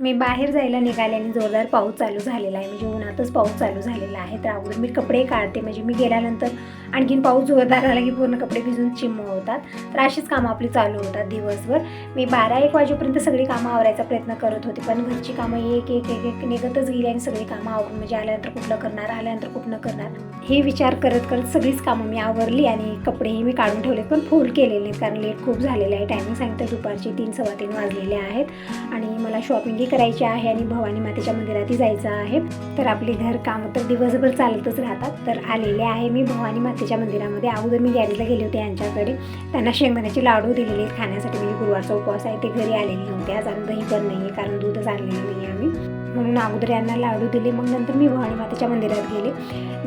मी बाहेर जायला निघाले आणि जोरदार पाऊस चालू झालेला आहे. म्हणजे उन्हातच पाऊस चालू झालेला आहे. तर अगोदर मी कपडे काढते. म्हणजे मी गेल्यानंतर आणखीन पाऊस जोरदार आला की पूर्ण कपडे भिजून चिम्म होतात. तर अशीच कामं आपली चालू होतात दिवसभर. मी बारा एक वाजेपर्यंत सगळी कामं आवरायचा प्रयत्न करत होते. पण घरची कामं एक एक एक एक निघतच गेली आणि सगळी कामं आवरून म्हणजे आल्यानंतर कुठलं करणार आल्यानंतर कुठलं करणार हे विचार करत करत सगळीच कामं मी आवरली आणि कपडेही मी काढून ठेवले पण फोल केलेले कारण लेट खूप झालेले आहे. टायमिंग सांगितलं दुपारचे तीन सव्वा तीन वाजलेले आहेत. आणि मला शॉपिंग शॉपिंगही करायची आहे आणि भवानी मातेच्या मंदिरातही जायचं आहे. तर आपली घर काम तर दिवसभर चालतच राहतात. तर आलेले आहे मी भवानी मातेच्या मंदिरामध्ये. अगोदर मी गॅरेजला गेले होते यांच्याकडे. त्यांना शेंगदाण्याचे लाडू दिलेले खाण्यासाठी म्हणजे गुरुवारचा उपवास आहे. ते घरी आलेले नव्हते. आज आम्ही दही पण नाही आहे कारण दूधच आणलेलं नाही आहे आम्ही. म्हणून अगोदर यांना लाडू दिले. मग नंतर मी भवानी मातेच्या मंदिरात गेले.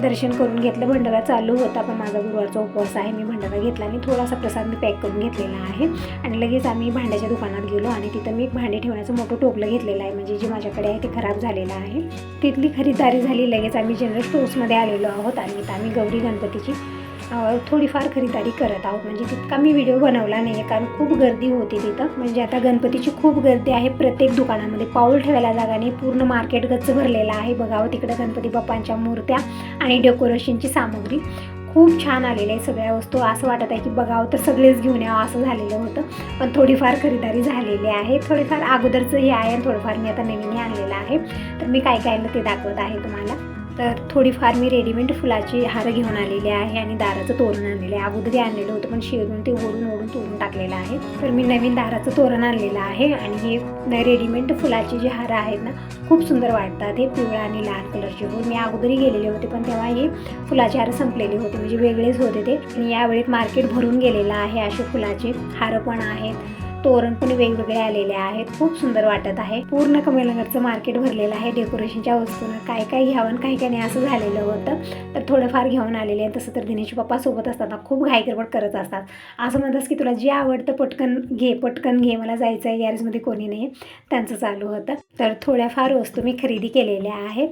दर्शन करून घेतलं. भंडारा चालू होता पण माझा गुरुवारचा उपवास आहे. मी भंडारा घेतला आणि थोडासा प्रसाद मी पॅक करून घेतलेला आहे. आणि लगेच आम्ही भांड्याच्या दुकानात गेलो आणि तिथं मी एक भांडे ठेवण्याचं मोठं टोपलं घेतलेलं आहे. म्हणजे जे माझ्याकडे आहे ते खराब झालेलं आहे. तिथली खरीदारी झाली. लगेच आम्ही जनरल स्टोर्समध्ये आलेलो आहोत. आणि इथं आम्ही गौरी गणपतीची थोडीफार खरीदारी करत आहोत. म्हणजे तितका मी व्हिडिओ बनवला नाही आहे कारण खूप गर्दी होती तिथं. म्हणजे आता गणपतीची खूप गर्दी आहे. प्रत्येक दुकानामध्ये पाऊल ठेवायला जागा नाही. पूर्ण मार्केट गच्च भरलेलं आहे. बघावं तिकडं गणपती बाप्पांच्या मूर्त्या आणि डेकोरेशनची सामग्री. खूप छान आलेलं आहे सगळ्या वस्तू. असं वाटत आहे की बघावं तर सगळेच घेऊन यावं असं झालेलं होतं. पण थोडीफार खरीदारी झालेली आहे. थोडीफार अगोदरचं हे आहे आणि थोडंफार मी आता नवीन आणलेलं आहे. तर मी काय काय आणलं ते दाखवत आहे तुम्हाला. तर थोडीफार मी रेडीमेड फुलाची हार घेऊन आलेली आहे आणि दाराचं तोरण आणलेलं आहे. अगोदर आणलेलं होतं पण शिरून ते ओढून ओढून तोडून टाकलेलं आहे. तर मी नवीन दाराचं तोरण आणलेलं आहे आणि हे रेडीमेड फुलाचे जे हार आहेत ना खूप सुंदर वाटतात. हे पिवळा आणि लाल कलरचे फुल मी अगोदरी गेलेले होते पण तेव्हा हे फुलाचे हार संपलेले होते. म्हणजे वेगळेच होते ते. आणि यावेळेत मार्केट भरून गेलेलं आहे असे फुलाचे. हार पण आहेत. तोरण पण वेगवेगळे आलेले आहेत. खूप सुंदर वाटत आहे. पूर्ण कमलनगरचं मार्केट भरलेलं आहे. डेकोरेशनच्या वस्तूनं काय काय घ्यावं काही काय नाही असं झालेलं होतं. तर थोडंफार घेऊन आलेले आहे तसं तर दिनेश पप्पा सोबत असताना खूप घाईगडबड करत असतात. असं म्हणतात की तुला जे आवडतं पटकन घे पटकन घे. मला जायचं आहे. गॅरेजमध्ये कोणी नाही त्यांचं चालू होतं. तर थोड्याफार वस्तू मी खरेदी केलेल्या आहेत.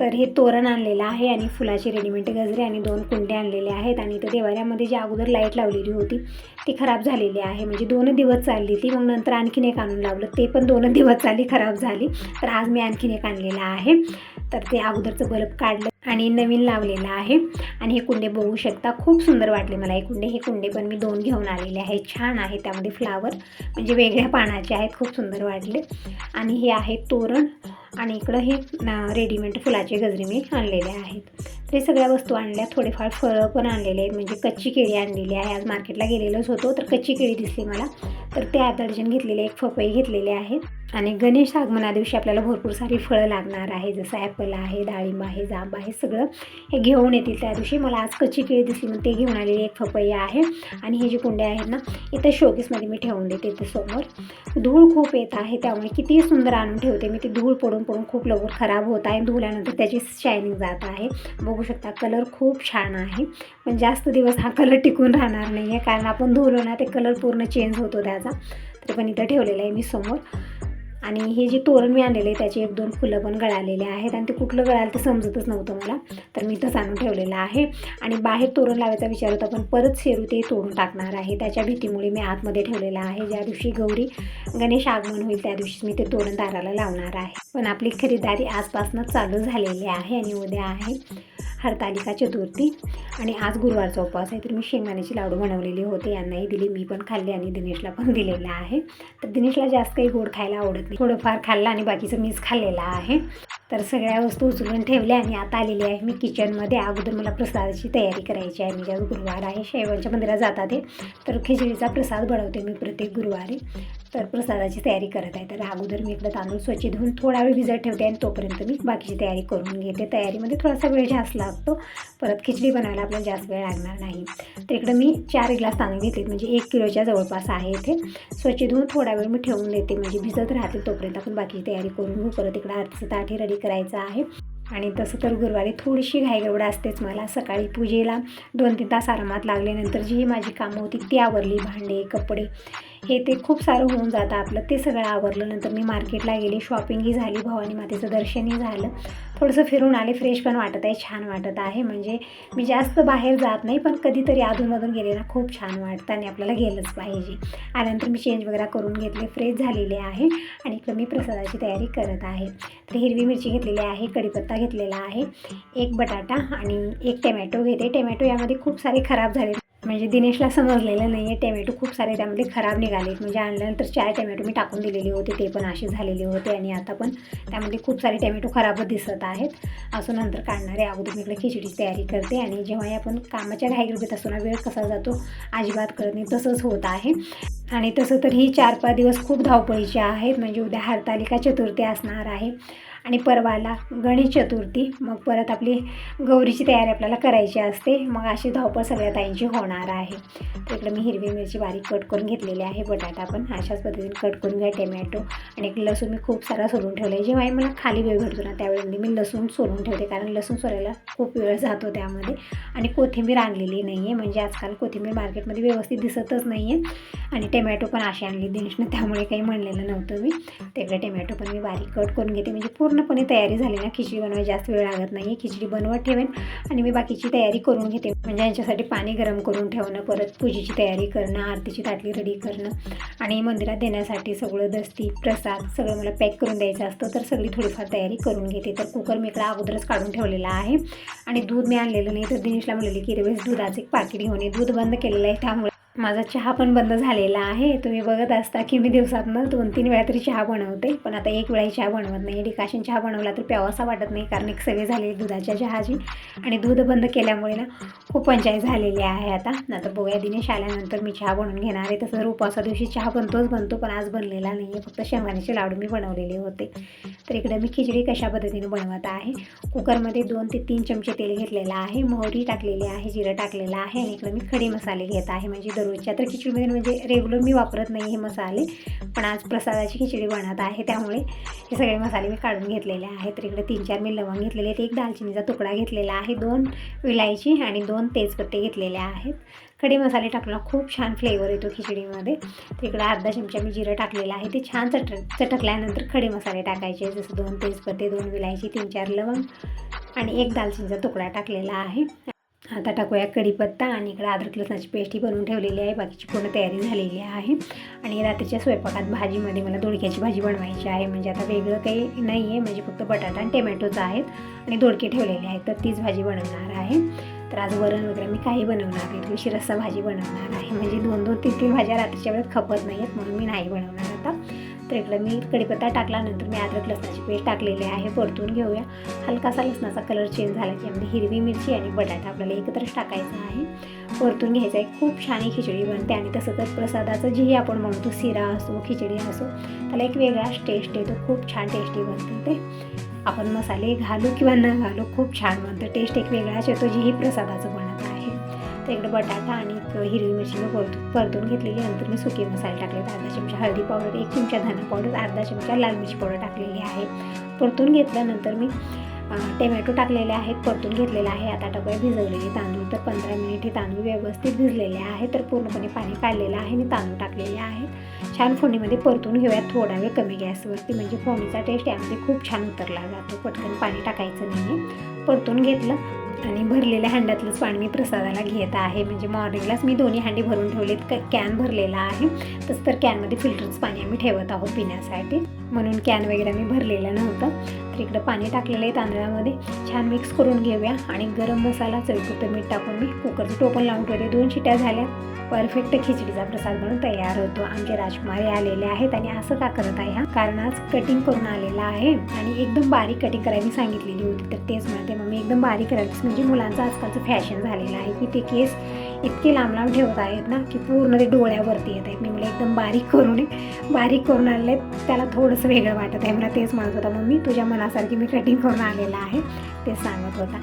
तर हे तोरण आणलेलं आहे आणि फुलाचे रेडीमेड गजरे आणि दोन कुंडे आणलेले आहेत. आणि इथं देवाऱ्यामध्ये जी अगोदर लाइट लावलेली होती ती खराब झालेली आहे. म्हणजे दोन दिवस चालली ती मग नंतर आणखीन एक आणून लावलं. ते पण दोन दिवस चालली खराब झाली. तर आज मी आणखीन एक आणलेलं आहे. तर ते अगोदरचं बल्ब काढलं. आणि नवीन लावलेलं आहे. आणि हे कुंडे बघू शकता. खूप सुंदर वाटले मला हे कुंडे. हे कुंडे पण मी दोन घेऊन आलेले आहेत छान आहे त्यामध्ये फ्लावर म्हणजे वेगळ्या पानाचे आहेत. खूप सुंदर वाटले. आणि हे आहे तोरण. आणि इकडं हे रेडीमेड फुलाचे गजरे मी आणलेले आहेत. तर सगळ्या वस्तू आणल्या. थोडेफार फळं पण आणलेले आहेत. म्हणजे कच्ची केळी आणलेली आहे. आज मार्केटला गेलेलोच होतो. तर कच्ची केळी दिसली मला. तर ते आदर्जन घेतलेले एक फपई घेतलेले आहे. आणि गणेश आगमना दिवशी आपल्याला भरपूर सारी फळं लागणार आहे. जसं ॲपल आहे डाळिंब आहे जांब आहे. सगळं हे घेऊन येतील त्या दिवशी. मला आज कच्ची केळी दिसली मग ते घेऊन आलेली एक पपई आहे. आणि हे जे कुंडे आहेत ना इथं शोकेसमध्ये मी ठेवून देते इथे समोर. धूळ खूप येत आहे त्यामुळे किती सुंदर आणून ठेवते मी ती धूळ पडून पडून खूप लवकर खराब होत आहे. धुल्यानंतर त्याची शायनिंग जात आहे. बघू शकता कलर खूप छान आहे. पण जास्त दिवस हा कलर टिकून राहणार नाही आहे कारण आपण धुलो ना ते कलर पूर्ण चेंज होतो त्याचा. तर पण इथं ठेवलेलं आहे मी समोर. आणि हे जे तोरण मी आणलेले आहे त्याचे एक दोन फुलं पण गळालेले आहेत आणि ते कुठलं गळालं ते समजतच नव्हतं मला. तर मी तसं आणून ठेवलेलं आहे. आणि बाहेर तोरण लावायचा विचार होता पण परत शेरू ते तोडून टाकणार आहे. त्याच्या भीतीमुळे मी आतमध्ये ठेवलेलं आहे. ज्या दिवशी गौरी गणेश आगमन होईल त्या दिवशी मी ते तोरण दाराला लावणार आहे. पण आपली खरेदारी आजपासून चालू झालेली आहे आणि उद्या आहे हरतालिका चतुर्थी आणि आज गुरुवारचा उपवास आहे. तर मी शेंगदाण्याची लाडू बनवलेले होते. यांनाही दिली. मी पण खाल्ले आणि दिनेशला पण दिलेलं आहे. तर दिनेशला जास्त काही गोड खायला आवडत नाही. थोडंफार खाल्लं आणि बाकीचं मीच खाल्लेलं आहे. तर सगळ्या वस्तू उचलून ठेवल्या आणि आता आलेली आहे मी किचनमध्ये. अगोदर मला प्रसादाची तयारी करायची आहे. म्हणजे गुरुवार आहे शैवांच्या मंदिरात जातात हे तर खिचडीचा प्रसाद बनवते मी प्रत्येक गुरुवारी. तर प्रसादाची तयारी करत आहे. तर अगोदर मी इकडं तांदूळ स्वच्छ धुवून थोडा वेळ भिजत ठेवते आणि तोपर्यंत मी बाकीची तयारी करून घेते. तयारीमध्ये थोडासा वेळ जास्त लागतो. परत खिचडी बनवायला आपल्याला जास्त वेळ लागणार नाही. तर इकडं मी चार ग्लास तांदूळ घेतले म्हणजे एक किलोच्या जवळपास आहे इथे. स्वच्छ धुवून थोडा वेळ मी ठेवून देते. म्हणजे भिजत राहतील तोपर्यंत आपण बाकीची तयारी करून घेऊ. परत इकडं आरतीचं ताठी रेडी करायचं आहे. आणि तसं तर गुरुवारी थोडीशी घाईगडबड असतेच मला. सकाळी पूजेला दोन तीन तास आरामात लागल्यानंतर जी माझी कामं होती ती आवरली. भांडे कपडे हे ते खूप सारं होऊन जातं आपलं ते सगळं आवरलं नंतर मी मार्केटला गेले शॉपिंगही झाली भवानी मातेचं दर्शनही झालं. थोडंसं फिरून आले फ्रेश पण वाटत आहे छान वाटत आहे. म्हणजे मी जास्त बाहेर जात नाही पण कधीतरी अधूनमधून गेले ना खूप छान वाटतं आणि आपल्याला गेलंच पाहिजे. आल्यानंतर मी चेंज वगैरे करून घेतले फ्रेश झालेले आहे आणि इकडं मी प्रसादाची तयारी करत आहे. तर हिरवी मिरची घेतलेली आहे कढीपत्ता घेतलेला आहे एक बटाटा आणि एक टमॅटो घेते. टमॅटो यामध्ये खूप सारे खराब झाले म्हणजे दिनेशला समजलेलं नाही आहे टॅमॅटो खूप सारे त्यामध्ये खराब निघाले म्हणजे आणल्यानंतर चार टॅमॅटो मी टाकून दिलेले होते. ते पण असे झालेले होते आणि आता पण त्यामध्ये खूप सारे टॅमॅटो खराबच दिसत आहेत. असं नंतर काढणारे अगोदर मी इकडे खिचडीची तयारी करते आणि जेव्हा आपण कामाच्या घाईगडबडीत असतो ना वेळ कसा जातो अजिबात कळत नाही. तसंच होत आहे. आणि तसं तर ही चार पाच दिवस खूप धावपळीचे आहेत. म्हणजे उद्या हरतालिका चतुर्थी असणार आहे. आणि परवाला गणेश चतुर्थी. मग परत आपली गौरीची तयारी आपल्याला करायची असते. मग अशी धावपळ सगळ्या ताईंची होणार आहे. तर मी हिरवी मिरची बारीक कट करून घेतलेली आहे. बटाटा पण अशाच पद्धतीने कट करून घ्या. टोमॅटो आणि एक लसूण मी खूप सारा सोलून ठेवला आहे जेव्हा मला खाली वेळ भेटतो ना त्यावेळी मी लसूण सोलून ठेवते. कारण लसूण सोलायला खूप वेळ जातो त्यामध्ये. आणि कोथिंबीर आणलेली नाही आहे म्हणजे आजकाल कोथिंबीर मार्केटमध्ये व्यवस्थित दिसतच नाही आहे आणि टोमॅटो पण असे आणली दिनेशनं त्यामुळे काही म्हणलेलं नव्हतं मी. तिकडे टोमॅटो पण मी बारीक कट करून घेते. म्हणजे पूर्णपणे तयारी झाली ना खिचडी बनवायला जास्त वेळ लागत नाही खिचडी बनवत ठेवेन आणि मी बाकीची तयारी करून घेते. म्हणजे यांच्यासाठी पाणी गरम करून ठेवणं परत पूजेची तयारी करणं आरतीची ताटली रेडी करणं आणि मंदिरात देण्यासाठी सगळं दस्ती प्रसाद सगळं मला पॅक करून द्यायचं असतं तर सगळी थोडीफार तयारी करून घेते. तर कुकर मी इकडं अगोदरच काढून ठेवलेला आहे आणि दूध मी आणलेलं नाही तर दिनेशला म्हणलेली की रेवेस दुधाचं एक पाकिट घेऊन ये दूध बंद केलेलं आहे त्यामुळे माझा चहा पण बंद झालेला आहे. तुम्ही बघत असता की मी दिवसातनं दोन तीन वेळा तरी चहा बनवते. पण आता एक वेळा चहा बनवत नाही. डिकाशन चहा बनवला तर प्यावासा वाटत नाही कारण एक सवय झालेली दुधाच्या चहाची. आणि दूध बंद केल्यामुळे ना खूप पंचायत झालेली आहे आता. नंतर बोया दिनेश आल्यानंतर मी चहा बनवून घेणार आहे. तसं तर उपवासा दिवशी चहा बनतोच बनतो पण आज बनलेला नाही आहे फक्त शेंगाण्याचे लाडू मी बनवलेले होते. तर इकडे मी खिचडी कशा पद्धतीने बनवत आहे? कुकरमध्ये दोन ते तीन चमचे तेल घेतलेलं आहे. मोहरी टाकलेली आहे जिरं टाकलेलं आहे आणि इकडे मी खडे मसाले घेत आहे. म्हणजे दररोजच्या तर खिचडीमध्ये म्हणजे रेग्युलर मी वापरत नाही हे मसाले पण आज प्रसादाची खिचडी बनत आहे त्यामुळे हे सगळे मसाले मी काढून घेतलेले आहेत. तर इकडे तीन चार मी लवंग घेतलेले आहेत एक दालचिनीचा तुकडा घेतलेला आहे दोन विलायची आणि दोन तेजपत्ते घेतलेले आहेत. खडे मसाले टाकला खूप छान फ्लेवर येतो खिचडीमध्ये. तर इकडं अर्धा चमचा मी जिरं टाकलेलं आहे ते छान चट चटकल्यानंतर खडे मसाले टाकायचे जसं दोन तेजपत्ते दोन विलायची तीन चार लवंग आणि एक दालचिनीचा तुकडा टाकलेला आहे. आता टाकूया कढीपत्ता आणि इकडं अद्रक लसणाची पेस्टही बनवून ठेवलेली आहे. बाकीची पूर्ण तयारी झालेली आहे. आणि रात्रीच्या स्वयंपाकात भाजीमध्ये मला दोडक्याची भाजी बनवायची आहे. म्हणजे आता वेगळं काही नाही आहे म्हणजे फक्त बटाटा आणि टमॅटोच आहेत. आणि दोडके ठेवलेले आहेत तर तीच भाजी बनवणार आहे. तर आज वरण वगैरे मी काही बनवणार नाही. थोडीशी रस्सा भाजी बनवणार आहे. म्हणजे दोन दोन तीन तीन भाज्या रात्रीच्या वेळेत खपत नाही आहेत म्हणून मी नाही बनवणार आता. तर इकडं मी कढीपत्ता टाकल्यानंतर मी अद्रक लसणाची पेस्ट टाकलेली आहे परतून घेऊया. हलकासा लसणाचा कलर चेंज झाला की यामध्ये हिरवी मिरची आणि बटाटा आपल्याला एकत्रच टाकायचा आहे. परतून घ्यायचा आहे. खूप छान ही खिचडी बनते आणि तसं तर प्रसादाचं जेही आपण म्हणतो शिरा असो खिचडी असो त्याला एक वेगळाच टेस्ट येतो. खूप छान टेस्टी बनते ते. आपण मसाले घालू किंवा न घालू खूप छान बनतं. टेस्ट एक वेगळाच येतो. जेही प्रसादाचं बनत तर इकडे बटाटा आणि हिरवी मिरची मी परतून परतून घेतलेली नंतर मी सुके मसाले टाकले अर्धा चमचा हळदी पावडर एक चमचा धना पावडर अर्धा चमचा लाल मिरची पावडर टाकलेली आहे. परतून घेतल्यानंतर मी टमॅटो टाकलेले आहेत परतून घेतलेले आहे. आता टाकूया भिजवलेले तांदूळ तर पंधरा मिनिट हे तांदूळ व्यवस्थित भिजलेले आहे. तर पूर्णपणे पाणी काढलेलं आहे. आणि तांदूळ टाकलेले आहेत छान फोडणीमध्ये परतून घेऊयात. थोडा वेळ कमी गॅसवरती म्हणजे फोडणीचा टेस्ट यामध्ये खूप छान उतरला जातो. पटकन पाणी टाकायचं नाही परतून घेतलं. आणि भरलेल्या हंड्यातलंच पाणी मी प्रसादाला घेत आहे. म्हणजे मॉर्निंगलाच मी दोन्ही हंडी भरून ठेवलेत. क कॅन भरलेला आहे. तसं तर कॅनमध्ये फिल्टरचं पाणी आम्ही ठेवत आहोत पिण्यासाठी. म्हणून कॅन वगैरे मी भरलेलं इकडं पाणी टाकलेलं आहे तांदळामध्ये. छान मिक्स करून घेऊया. आणि गरम मसाला चवीपुरतं मीठ टाकून मी कुकरचं टोपण लावून ठेवले दोन शिट्या झाल्या. परफेक्ट खिचडीचा प्रसाद म्हणून तयार होतो. आमचे राजकुमारी आलेले आहेत आणि असं का करत आहे हा? कारण आज कटिंग करून आलेला आहे. आणि एकदम बारीक कटिंग करायला सांगितलेली होती. तर तेच म्हणते मग मी एकदम बारीक करायचं म्हणजे मुलांचं आजकालचं फॅशन झालेलं आहे की ते केस इतके लांब लांब ठेवत आहेत ना की पूर्ण ते डोळ्यावरती येत आहेत. मी मला एकदम बारीक करून बारीक करून आलेले आहेत त्याला थोडंसं वेगळं वाटत आहे. मला तेच म्हणत होता मग मी तुझ्या मनासारखी मी कटिंग करून आलेला आहे. ते सांगत होता.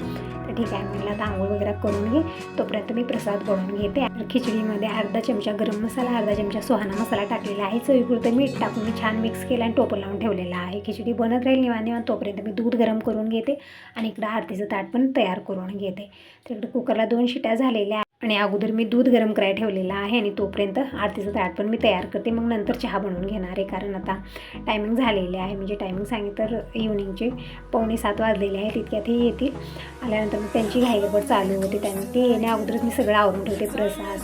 तर ठीक आहे मी आता आंघोळ वगैरे करून घे. तोपर्यंत मी प्रसाद बनवून घेते. खिचडीमध्ये अर्धा चमचा गरम मसाला अर्धा चमचा सुहाना मसाला टाकलेला आहे. चवीपुरतं मीठ टाकून मी छान मिक्स केलं आणि टोपं लावून ठेवलेलं आहे. खिचडी बनत राहील निवान निवान तोपर्यंत मी दूध गरम करून घेते आणि इकडं आरतीचं ताट पण तयार करून घेते. तर इकडे कुकरला दोन शिट्या झालेल्या आणि अगोदर मी दूध गरम करायला ठेवलेलं आहे आणि तोपर्यंत आरतीचं ताट पण मी तयार करते. मग नंतर चहा बनवून घेणार आहे कारण आता टायमिंग झालेले आहे. म्हणजे टायमिंग सांगितलं तर इव्हनिंगचे पावणे सात वाजलेले आहेत तितक्यातही येतील. आल्यानंतर मग त्यांची घाईगडबड चालू होते त्यांनी ते येण्या अगोदरच मी सगळं आवरून ठेवते प्रसाद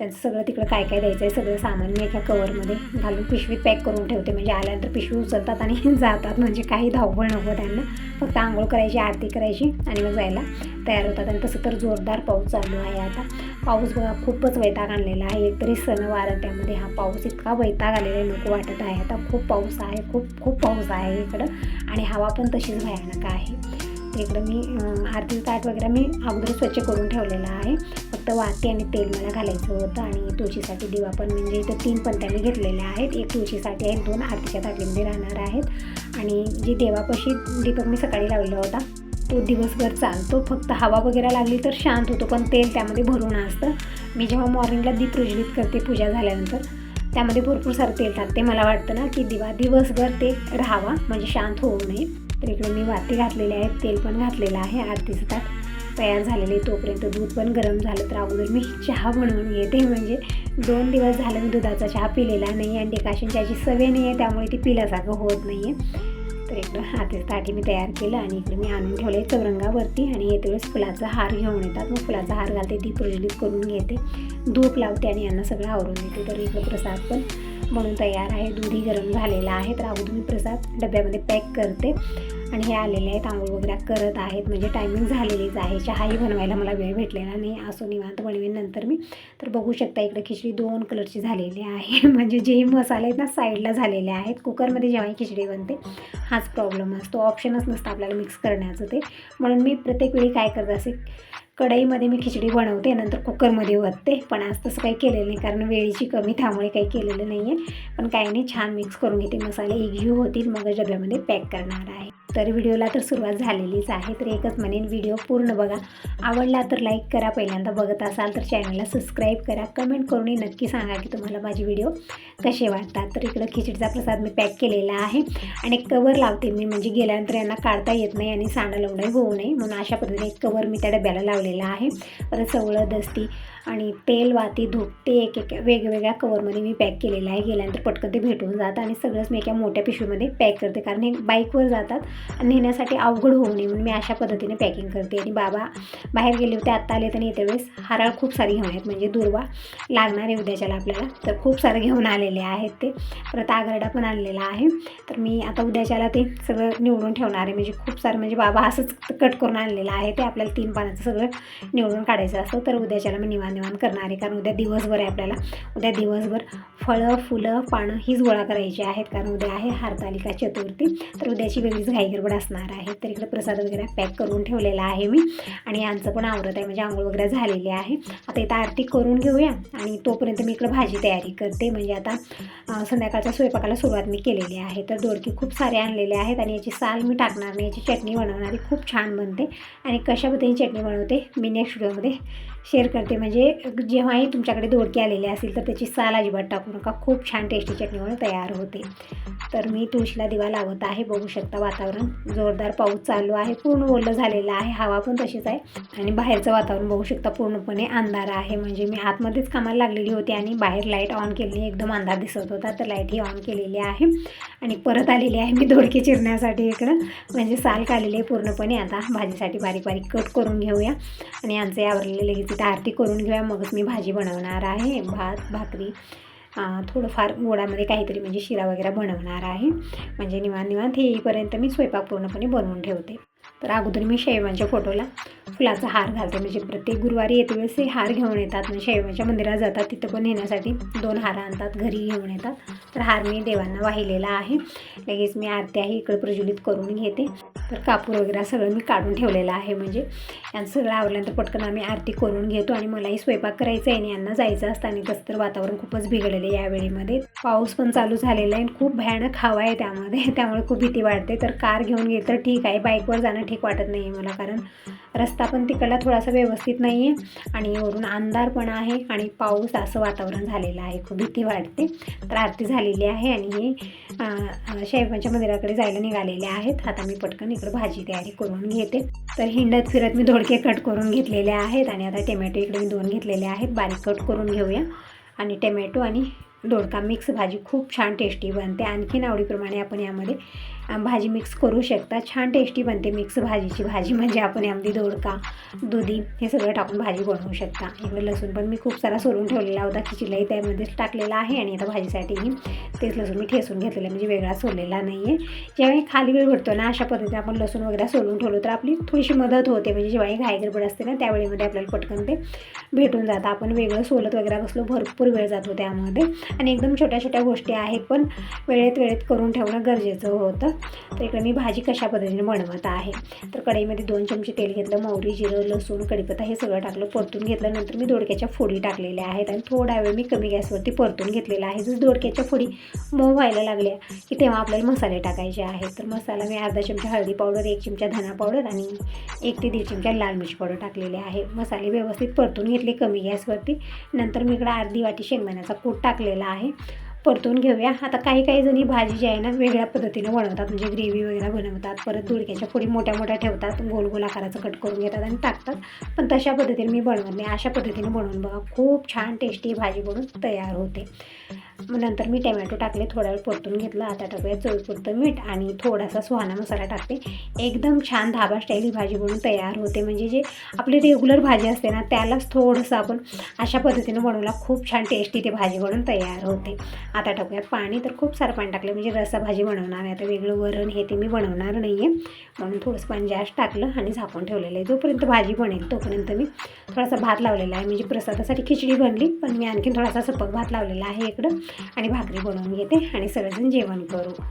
त्यांचं सगळं तिकडं काय काय द्यायचं आहे सगळं सामान मी एका कवरमध्ये घालून पिशवीत पॅक करून ठेवते. म्हणजे आल्यानंतर पिशवी उचलतात आणि जातात. म्हणजे काही धावपळ नको त्यांना. फक्त आंघोळ करायची आरती करायची आणि मग जायला तयार होतात. आणि तसं तर जोरदार पाऊस चालू आहे आता. पाऊस बघा खूपच वैताग आणलेला आहे. एकतरी सणवार त्यामध्ये हा पाऊस इतका वैताग आलेला आहे नको वाटत आहे. आता खूप पाऊस आहे खूप खूप पाऊस आहे इकडं. आणि हवा पण तशीच भयानक आहे. इकडं मी अर्धी ताट वगैरे मी अगोदर स्वच्छ करून ठेवलेला आहे. फक्त वाती आणि तेल मला घालायचं होतं आणि तुळशीसाठी दिवा पण म्हणजे इथं तीन पंत्या मी घेतलेल्या आहेत. एक तुळशीसाठी आहेत दोन आरतीच्या ताटलीमध्ये राहणार आहेत. आणि जी देवापाशी दीपक मी सकाळी लावलेला होता तो दिवसभर चालतो. फक्त हवा वगैरे लागली तर शांत होतो पण तेल त्यामध्ये भरून असतं. मी जेव्हा मॉर्निंगला दीप प्रज्वलित करते पूजा झाल्यानंतर त्यामध्ये भरपूर सारं तेल टाकते. मला वाटतं ना की दिवा दिवसभर ते राहावा म्हणजे शांत होऊ नये. तर इकडे मी वाती घातलेले आहेत तेल पण घातलेलं आहे आरतीचं ताट तयार झालेले तोपर्यंत दूध पण गरम झालं तर अगोदर मी चहा बनवून घेते म्हणजे दोन दिवस झालं मी दुधाचा चहा पिलेला नाही आणि डिकाशन चहाची सवय नाही आहे त्यामुळे ती पिल्यासारखं होत नाही आहे. तर इकडं हातीचं ताटी मी तयार केलं आणि इकडे मी आणून ठेवले चौरंगावरती आणि येते वेळेस फुलाचा हार घेऊन येतात. मग फुलाचा हार घालते ती प्रज्वलित करून घेते. धूप लावते आणि यांना सगळं आवरून देते. तर इकडं प्रसाद पण म्हणून तयार आहे. दूधही गरम झालेला आहे. तर अगोदर मी प्रसाद डब्यामध्ये पॅक करते. आणि हे आलेले आहेत. आंघोळ वगैरे करत आहेत. म्हणजे टायमिंग झालेलीच आहे. चहाही बनवायला मला वेळ भेटलेला नाही. असो निवांत बनवेन नंतर मी. तर बघू शकता इकडे खिचडी दोन कलरची झालेली आहे. म्हणजे जे मसाले आहेत ना साईडला झालेले आहेत. कुकरमध्ये जेव्हाही खिचडी बनते हाच प्रॉब्लेम असतो. ऑप्शनच नसतं आपल्याला मिक्स करण्याचं ते. म्हणून मी प्रत्येक वेळी काय करत असे कढईमध्ये मी खिचडी बनवते नंतर कुकरमध्ये ओतते पण आज तसं काही केलेलं नाही कारण वेळेची कमी त्यामुळे काही केलेलं नाही आहे पण काही नाही छान मिक्स करून घेते. मसाले एकजीव होतील मग डब्यामध्ये पॅक करणार आहे. तर व्हिडिओला तर सुरुवात झालेलीच आहे. तर एकच म्हणेन व्हिडिओ पूर्ण बघा. आवडला तर लाईक करा. पहिल्यांदा बघत असाल तर चॅनलला सबस्क्राईब करा. कमेंट करूनही नक्की सांगा की तुम्हाला माझे व्हिडिओ कसे वाटतात. तर इकडं खिचडीचा प्रसाद मी पॅक केलेला आहे. आणि एक कवर लावते मी. म्हणजे गेल्यानंतर यांना काढता येत नाही आणि सांडा लवडाई होऊ नये. म्हणून अशा पद्धतीने एक कवर मी त्या डब्याला लावले लावलेला आहे. परत सवळं असती. आणि तेल वाती धूप ते एक एक वेगवेगळ्या कवरमध्ये मी पॅक केलेलं आहे. गेल्यानंतर पटकन ते भेटून जातं आणि सगळंच मी एका मोठ्या पिशवीमध्ये पॅक करते. कारण हे बाईकवर जातात आणि नेण्यासाठी अवघड होऊ नये म्हणून मी अशा पद्धतीने पॅकिंग करते. आणि बाबा बाहेर गेले होते आत्ता आले तर येत्या वेळेस हराळ खूप सारी घेऊन आहेत. म्हणजे दुर्वा लागणार आहे उद्याच्याला आपल्याला. तर खूप सारं घेऊन आलेले आहेत ते. परत आगरडा पण आणलेला आहे. तर मी आता उद्याच्याला ते सगळं निवडून ठेवणार आहे. म्हणजे खूप सारं म्हणजे बाबा असंच कट करून आणलेलं आहे ते. आपल्याला तीन पानाचं सगळं निवडून काढायचं असतं. तर उद्याच्याला मी निवान निवान करणार. आहे कारण उद्या दिवसभर आहे आपल्याला. उद्या दिवसभर फळं फुलं पानं हीच गोळा करायची आहेत. कारण उद्या आहे हरतालिका चतुर्थी. तर उद्याची वेगळीच घाईगडबड असणार आहे. तर इकडे प्रसाद वगैरे पॅक करून ठेवलेला आहे मी. आणि यांचं पण आवरत आहे. म्हणजे आंघोळ वगैरे झालेली आहे. आता इथं आरती करून घेऊया. आणि तोपर्यंत मी इकडं भाजी तयारी करते. म्हणजे आता संध्याकाळच्या स्वयंपाकाला सुरुवात मी केलेली आहे. तर दोडके खूप सारे आणलेले आहेत. आणि याची साल मी टाकणार नाही. याची चटणी बनवणारी खूप छान बनते. आणि कशा पद्धतीने चटणी बनवते मी नेक्स्ट व्हिडिओमध्ये शेअर करते. म्हणजे जेव्हाही तुमच्याकडे दोडके आलेले असतील तर त्याची साल अजिबात टाकू नका. खूप छान टेस्टी चटणी म्हणून तयार होते. तर मी तुळशीला दिवा लावत आहे. बघू शकता वातावरण. जोरदार पाऊस चालू आहे. पूर्ण ओलं झालेलं आहे. हवा पण तशीच आहे. आणि बाहेरचं वातावरण बघू शकता. पूर्णपणे अंधार आहे. म्हणजे मी आतमध्येच कामाला लागलेली होती आणि बाहेर लाइट ऑन केली एकदम अंधार दिसत होता. तर लाइट ही ऑन केलेली आहे. आणि परत आलेली आहे मी दोडके चिरण्यासाठी इकडं. म्हणजे साल काढलेली आहे पूर्णपणे. आता भाजीसाठी बारीक बारीक कट करून घेऊया. आणि यांचे आवरलेले लगेच इथं आरती करून घेऊया. मगच मी भाजी बनवणार आहे भात भाकरी थोडंफार गोडामध्ये काहीतरी म्हणजे शिरा वगैरे बनवणार आहे. म्हणजे निवांत निवांत हे येईपर्यंत मी स्वयंपाक पूर्णपणे बनवून ठेवते. तर अगोदर मी शैवांच्या फोटोला फुलाचा हार घालते. म्हणजे प्रत्येक गुरुवारी येते वेळेस हे हार घेऊन येतात. म्हणजे शैवांच्या मंदिरात जातात. तिथं पण नेण्यासाठी दोन हार आणतात. घरी घेऊन येतात. तर हार मी देवांना वाहिलेला आहे. लगेच मी आरत्याही इकडे प्रज्वलित करून घेते. तर कापूर वगैरे सगळं मी काढून ठेवलेलं आहे. म्हणजे यांचं सगळं आवडल्यानंतर पटकन आम्ही आरती करून घेतो आणि मलाही स्वयंपाक करायचा आहे आणि यांना जायचं असतं आणि तसं तर वातावरण खूपच बिघडलेलं आहे यावेळीमध्ये पाऊस पण चालू झालेला आहे आणि खूप भयानक हवा आहे त्यामध्ये. त्यामुळे खूप भीती वाटते. तर कार घेऊन गेलं तर ठीक आहे. बाईकवर जाणं ठीक वाटत नाही आहे मला कारण रस्ता पण तिकडला थोडासा व्यवस्थित नाही आहे आणि वरून अंधार पण आहे आणि पाऊस असं वातावरण झालेलं आहे. खूप भीती वाटते. तर आरती झालेली आहे आणि हे शैवांच्या मंदिराकडे जायला निघालेले आहेत. आता मी पटकन इकडे भाजी तयारी करून घेते. तर हिंडत फिरत मी धोडके कट करून घेतलेले आहेत आणि आता टोमॅटो इकडे मी दोन घेतलेले आहेत. बारीक कट करून घेऊया. आणि टोमॅटो आणि दोडका मिक्स भाजी खूप छान टेस्टी बनते. आणखीन आवडीप्रमाणे आपण यामध्ये भाजी मिक्स करू शकता. छान टेस्टी बनते मिक्स भाजीची. भाजी म्हणजे आपण यामध्ये दोडका दुधी हे सगळं टाकून भाजी बनवू शकता. इकडे लसूण पण मी खूप सारा सोलून ठेवलेला होता. खिचलाही त्यामध्येच टाकलेला आहे आणि आता भाजीसाठीही तेच लसूण मी ठेसून घेतलेलं आहे. म्हणजे वेगळा सोललेला नाही आहे ज्यावेळी खाली वेळ भरतो ना अशा पद्धतीने आपण लसूण वगैरे सोलून ठेवलं तर आपली थोडीशी मदत होते. म्हणजे जेव्हाही घाई गडबड असते ना त्यावेळेमध्ये आपल्याला पटकन ते भेटून जातं. आपण वेगळं सोलत वगैरे बसलो भरपूर वेळ जातो त्यामध्ये. आणि एकदम छोट्या छोट्या गोष्टी आहेत पण वेळेत वेळेत करून ठेवणं गरजेचं होतं. तर इकडे मी भाजी कशा पद्धतीने बनवत आहे. तर कढईमध्ये दोन चमचे तेल घेतलं मोहरी जिरं लसूण कढीपत्ता हे सगळं टाकलं परतून घेतलं. नंतर मी दोडक्याच्या फोडी टाकलेल्या आहेत आणि थोडा वेळ मी कमी गॅसवरती परतून घेतलेला आहे. जर दोडक्याच्या फोडी मऊ व्हायला लागल्या की तेव्हा आपल्याला मसाले टाकायचे आहेत. तर मसाला मी अर्धा चमचा हळदी पावडर एक चमचा धना पावडर आणि एक ते दीड चमचा लाल मिरची पावडर टाकलेले आहे. मसाले व्यवस्थित परतून घेतले कमी गॅसवरती. नंतर मी इकडं अर्धी वाटी शेंगदाण्याचा कूट टाकलेला आहे. परतून घेऊया. आता काही काही जणी भाजी जी आहे ना वेगळ्या पद्धतीनं बनवतात. म्हणजे ग्रेव्ही वगैरे बनवतात परत दोडक्याच्या फोडी मोठ्या मोठ्या ठेवतात गोल गोल आकाराचं कट करून घेतात आणि टाकतात. पण तशा पद्धतीने मी बनवत नाही. अशा पद्धतीने बनवून बघा खूप छान टेस्टी भाजी बनून तयार होते. मग नंतर मी टमॅटो टाकले थोडा वेळ परतून घेतला. आता टाकूया चवीपुरतं मीठ आणि थोडासा सुहाना मसाला टाकते. एकदम छान धाबा स्टाईल ही भाजी बनवून तयार होते. म्हणजे जे आपली रेग्युलर भाजी असते ना त्यालाच थोडंसं आपण अशा पद्धतीनं बनवला खूप छान टेस्टी ते भाजी बनवून तयार होते. आता टाकूया पाणी. तर खूप सारं पाणी टाकलं. म्हणजे रसा भाजी बनवणार आहे. आता वेगळं वरण हे ते मी बनवणार नाही आहे म्हणून थोडंसं पाणी जास्त टाकलं आणि झाकून ठेवलेलं आहे. जोपर्यंत भाजी बनेल तोपर्यंत मी थोडासा भात लावलेला आहे. म्हणजे प्रसादासाठी खिचडी बनली पण मी आणखीन थोडासा सपक भात लावलेला आहे इकडं. आणि भाकरी बनवून घेते आणि सगळेजण जेवण करू.